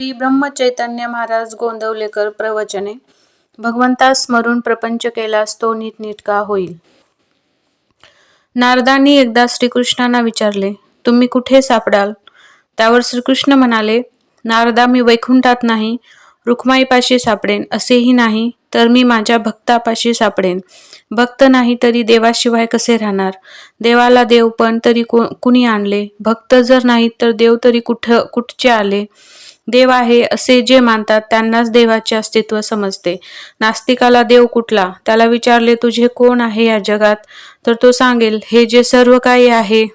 श्री ब्रह्मचैतन्य महाराज गोंदवलेकर प्रवचने भगवंता स्मरून प्रपंच केल्यास तो नीटनीटका होईल. नारदांनी एकदा श्रीकृष्णांना विचारले तुम्ही कुठे सापडाल? त्यावर श्रीकृष्ण म्हणाले नारदा मी वैकुंठात नाही रुक्माईपाशी सापडेन असेही नाही तर मी माझ्या भक्तापाशी सापडेन. भक्त नाही तरी देवाशिवाय कसे राहणार? देवाला देव पण तरी कुणी आणले? भक्त जर नाही तर देव तरी कुठ कुठचे आले? देव आहे असे जे मानतात त्यांनाच देवाचे अस्तित्व समजते. नास्तिकाला देव कुठला? त्याला विचारले तुझे कोण आहे या जगात? तर तो सांगेल हे जे सर्व काही आहे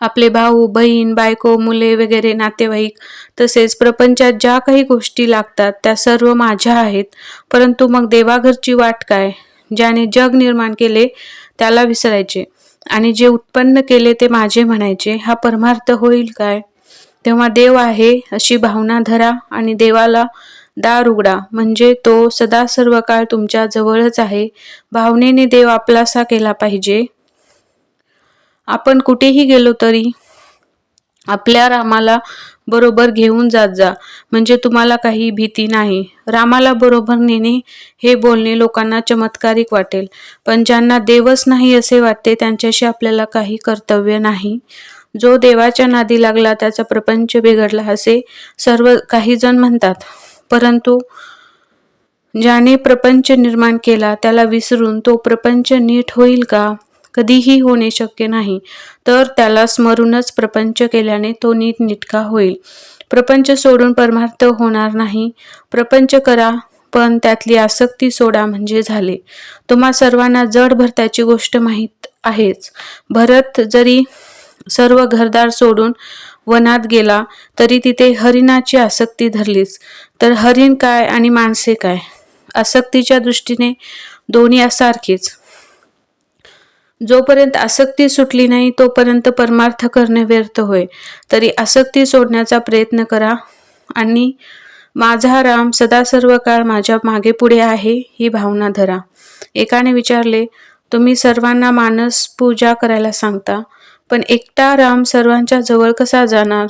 आपले भाऊ बहीण बायको मुले वगैरे नातेवाईक तसेच प्रपंचात ज्या काही गोष्टी लागतात त्या सर्व माझ्या आहेत. परंतु मग देवाघरची वाट काय? ज्याने जग निर्माण केले त्याला विसरायचे. आणि जे उत्पन्न केले ते माझे म्हणायचे हा परमार्थ होईल काय? तेव्हा देव आहे अशी भावना धरा आणि देवाला दार उघडा. म्हणजे तो सदा सर्व काळ तुमच्या जवळच आहे. भावनेने देव आपलासा केला पाहिजे. आपण कुठेही गेलो तरी आपल्या रामाला बरोबर घेऊन जात जा. म्हणजे तुम्हाला काही भीती नाही. रामाला बरोबर नेणे हे बोलणे लोकांना चमत्कारिक वाटेल. पण ज्यांना देवच नाही असे वाटते त्यांच्याशी आपल्याला काही कर्तव्य नाही. जो देवाच्या नादी लागला त्याचा प्रपंच बिघडला असे सर्व काही जण म्हणतात. परंतु ज्याने प्रपंच निर्माण केला त्याला विसरून तो प्रपंच नीट होईल का? कधीही होणे शक्य नाही. तर त्याला स्मरूनच प्रपंच केल्याने तो नीट निटका होईल. प्रपंच सोडून परमार्थ होणार नाही. प्रपंच करा पण त्यातली आसक्ती सोडा म्हणजे झाले. तुम्हा सर्वांना जड भरताची गोष्ट माहीत आहेच. भरत जरी सर्व घरदार सोडून वनात गेला तरी तिथे हरिणाची आसक्ती धरलीच. तर हरिण काय आणि माणसे काय? आसक्तीच्या दृष्टीने दोन्ही सारखीच जोपर्यंत आसक्ती सुटली नाही तोपर्यंत परमार्थ करणे व्यर्थ होय. तरी आसक्ती सोडण्याचा प्रयत्न करा आणि माझा राम सदा सर्व काळ माझ्या मागे पुढे आहे ही भावना धरा. एकाने विचारले तुम्ही सर्वांना मानस पूजा करायला सांगता? पण एकटा राम सर्वांच्या जवळ कसा जाणार?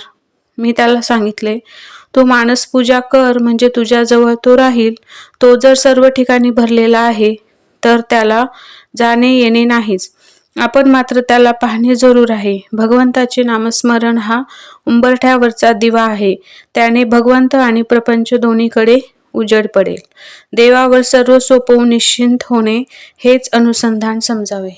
मी त्याला सांगितले तू माणस पूजा कर म्हणजे तुझ्याजवळ तो राहील. तो जर सर्व ठिकाणी भरलेला आहे तर त्याला जाणे येणे नाहीच. आपण मात्र त्याला पाहणे जरूर आहे. भगवंताचे नामस्मरण हा उंबरठ्यावरचा दिवा आहे. त्याने भगवंत आणि प्रपंच दोन्हीकडे उजड पडेल. देवावर सर्व सोपवून निश्चिंत होणे हेच अनुसंधान समजावे.